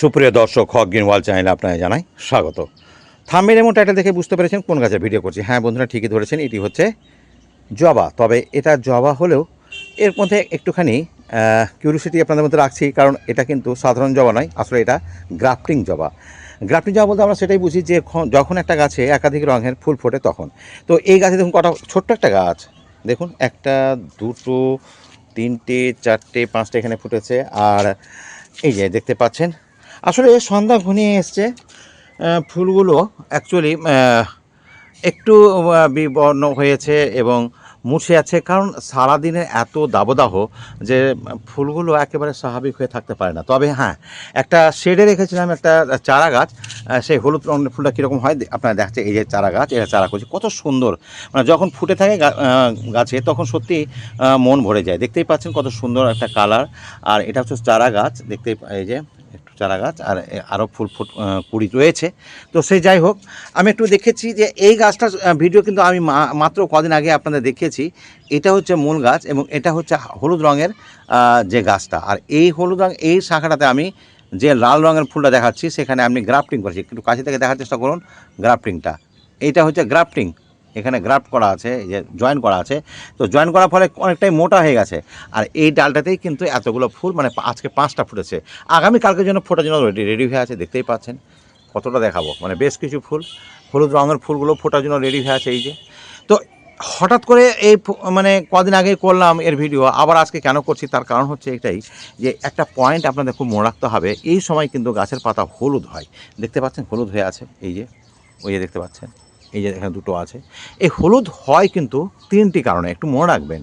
সুপ্রিয় দর্শক, হক গ্রিনওয়াল চ্যানেলে আপনাকে জানাই স্বাগত। থামের এবং টাইটেল দেখে বুঝতে পেরেছেন কোন গাছের ভিডিও করছি। হ্যাঁ বন্ধুরা, ঠিকই ধরেছেন, এটি হচ্ছে জবা। তবে এটা জবা হলেও এর মধ্যে একটুখানি কিউরিসিটি আপনাদের মধ্যে রাখছি, কারণ এটা কিন্তু সাধারণ জবা নয়, আসলে এটা গ্রাফটিং জবা। গ্রাফটিং জবা বলতে আমরা সেটাই বুঝি যে যখন একটা গাছে একাধিক রঙের ফুল ফোটে তখন। তো এই গাছে দেখুন কটা, ছোট্ট একটা গাছ। দেখুন, একটা, দুটো, তিনটে, চারটে, পাঁচটা এখানে ফুটেছে। আর এই যে দেখতে পাচ্ছেন আসলে সন্ধ্যা ঘনিয়ে এসছে। ফুলগুলো অ্যাকচুয়ালি একটু বিবর্ণ হয়েছে এবং মুছে আছে। কারণ সারাদিনে এত দাবদাহ যে ফুলগুলো একেবারে স্বাভাবিক হয়ে থাকতে পারে না। তবে হ্যাঁ একটা শেডে রেখেছিলাম একটা চারা গাছ। সেই হলুদ রঙের ফুলটা কীরকম হয় আপনারা দেখছে, এই যে চারা গাছ, এটা চারা করছে কত সুন্দর। মানে যখন ফুটে থাকে গাছে, তখন সত্যি মন ভরে যায়। দেখতেই পাচ্ছেন কত সুন্দর একটা কালার আর এটা হচ্ছে চারা গাছ, দেখতেই এই যে চারা গাছ আর আরও ফুল ফুট কুড়ি রয়েছে। তো সে যাই হোক আমি একটু দেখেছি যে এই গাছটার আহ, ভিডিও কিন্তু আমি মাত্র কদিন আগে আপনাদের দেখিয়েছি। এটা হচ্ছে মূল গাছ এবং এটা হচ্ছে হলুদ রঙের যে গাছটা। আর এই হলুদ রঙ এই শাখাটাতে আমি যে লাল রঙের ফুলটা দেখাচ্ছি সেখানে আমি গ্রাফটিং করেছি। একটু কাছে থেকে দেখার চেষ্টা করুন গ্রাফটিংটা। এইটা হচ্ছে গ্রাফটিং। এখানে গ্রাফট করা আছে যে জয়েন করা আছে। তো জয়েন করার ফলে অনেকটাই মোটা হয়ে গেছে। আর এই ডালটাতেই কিন্তু এতগুলো ফুল মানে আজকে পাঁচটা ফুটেছে। আগামী কালকের জন্য ফোটার জন্য রেডি রেডি হয়ে আছে, দেখতেই পাচ্ছেন। কতটা দেখাবো? মানে বেশ কিছু ফুল। হলুদ রঙের ফুলগুলো ফোটার জন্য রেডি হয়ে আছে এই যে। তো হঠাৎ করে এই মানে কদিন আগে করলাম এর ভিডিও আবার আজকে কেন করছি তার কারণ হচ্ছে এটাই যে একটা পয়েন্ট আপনাদের খুব মনে রাখতে হবে, এই সময় কিন্তু গাছের পাতা হলুদ হয়। দেখতে পাচ্ছেন? হলুদ হয়ে আছে, এই যে, ওই যে দেখতে পাচ্ছেন? এই যে এখানে দুটো আছে। এই হলুদ হয় কিন্তু তিনটি কারণে, একটু মনে রাখবেন।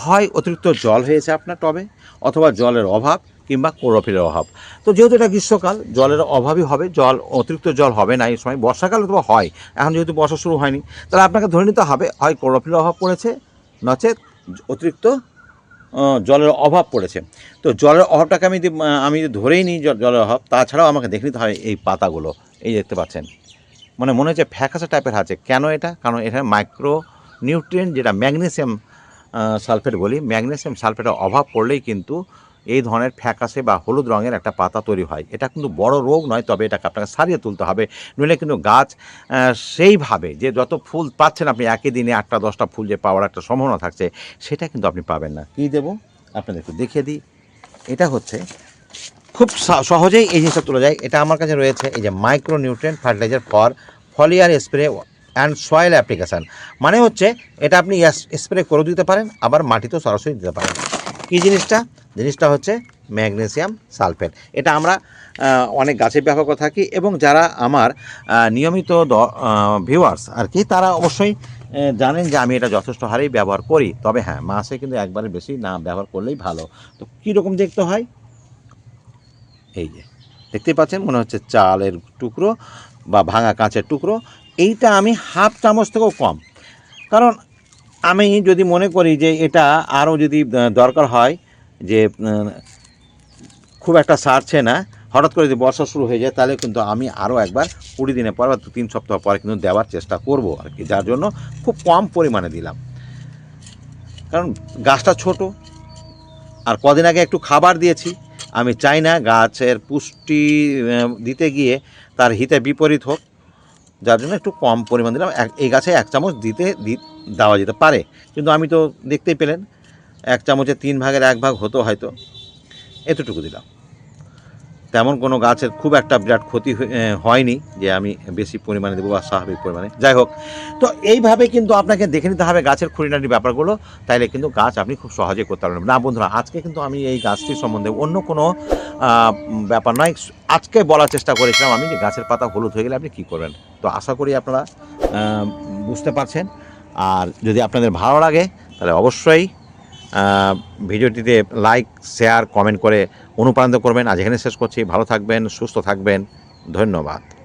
হয় অতিরিক্ত জল হয়েছে আপনার টবে, অথবা জলের অভাব কিংবা ক্লোরোফিলের অভাব। তো যেহেতু এটা গ্রীষ্মকাল, জলের অভাবই হবে, জল, অতিরিক্ত জল হবে না এই সময়। বর্ষাকাল অথবা হয়, এখন যেহেতু বর্ষা শুরু হয়নি, তাহলে আপনাকে ধরে নিতে হবে, হয় ক্লোরোফিলের অভাব পড়েছে, নচেত অতিরিক্ত জলের অভাব পড়েছে। তো জলের অভাবটাকে আমি আমি ধরেই নিই জলের অভাব, তাছাড়াও আমাকে দেখে নিতে হয় এই পাতাগুলো। এই দেখতে পাচ্ছেন। মানে মনে হচ্ছে ফ্যাকাসা টাইপের আছে কেন এটা? কারণ এখানে মাইক্রো নিউট্রিয়েন্ট যেটা ম্যাগনেসিয়াম সালফেট বলি ম্যাগনেসিয়াম সালফেটের অভাব পড়লেই কিন্তু এই ধরনের ফ্যাকাসে বা হলুদ রঙের একটা পাতা তৈরি হয়। এটা কিন্তু বড় রোগ নয়, তবে এটাকে আপনাকে সারিয়ে তুলতে হবে। নইলে কিন্তু গাছ সেইভাবে যে যত ফুল পাচ্ছেন আপনি একই দিনে আটটা, দশটা ফুল যে পাওয়ার একটা সম্ভাবনা থাকছে, সেটা কিন্তু আপনি পাবেন না। কী দেবো? আপনাদের একটু দেখিয়ে দিই। এটা হচ্ছে খুব সহজেই এই জিনিসটা তোলা যায়। এটা আমার কাছে রয়েছে এই যে micro nutrient fertiliser for foliar spray and soil application মানে হচ্ছে, এটা আপনি স্প্রে করে দিতে পারেন, আবার মাটিতেও সরাসরি দিতে পারেন। কী জিনিসটা? জিনিসটা হচ্ছে ম্যাগনেসিয়াম সালফেট এটা আমরা অনেক গাছে করে থাকি এবং যারা আমার নিয়মিত ভিউয়ার্স আর কি, তারা অবশ্যই জানেন যে আমি এটা যথেষ্ট হারেই ব্যবহার করি। তবে হ্যাঁ মাসে কিন্তু একবারে বেশি না ব্যবহার করলেই ভালো। তো কীরকম দেখতে হয়? এই যে, দেখতেই পাচ্ছেন, মনে হচ্ছে চালের টুকরো বা ভাঙা কাঁচের টুকরো। এইটা আমি হাফ চামচ থেকেও কম। কারণ আমি যদি মনে করি যে এটা আরও যদি দরকার হয় যে খুব একটা সারছে না, হঠাৎ করে যদি বর্ষা শুরু হয়ে যায়, তাহলে কিন্তু আমি আরও একবার কুড়ি দিনের পর বা তিন সপ্তাহ পরে কিন্তু দেওয়ার চেষ্টা করব আর কি, যার জন্য খুব কম পরিমাণে দিলাম। কারণ গাছটা ছোট, আর কদিন আগে একটু খাবার দিয়েছি আমি চাই না গাছের পুষ্টি দিতে গিয়ে তার হিতে বিপরীত হোক। যার জন্য একটু কম পরিমাণ দিলাম। এই গাছে এক চামচ দিতে দেওয়া যেতে পারে। কিন্তু আমি তো দেখতেই পেলেন, এক চামচে তিন ভাগের এক ভাগ হতো হয়তো। এতটুকু দিলাম। তেমন কোনো গাছের খুব একটা বিরাট ক্ষতি হয়ে- হয়নি যে আমি বেশি পরিমাণে দেবো বা স্বাভাবিক পরিমাণে। যাই হোক, তো এইভাবে কিন্তু আপনাকে দেখে নিতে হবে গাছের খুঁটিনাটি ব্যাপারগুলো। তাইলে কিন্তু গাছ আপনি খুব সহজে করতে পারবেন। না, বন্ধুরা, আজকে কিন্তু আমি এই গাছটির সম্বন্ধে অন্য কোনো ব্যাপার নয়। আজকে বলার চেষ্টা করেছিলাম আমি যে গাছের পাতা হলুদ হয়ে গেলে আপনি কী করবেন? তো আশা করি আপনারা বুঝতে পারছেন। আর যদি আপনাদের ভালো লাগে, তাহলে অবশ্যই ভিডিওটিতে লাইক, শেয়ার, কমেন্ট করে অনুপ্রাণিত করবেন। আজ এখানে শেষ করছি। ভালো থাকবেন সুস্থ থাকবেন। ধন্যবাদ।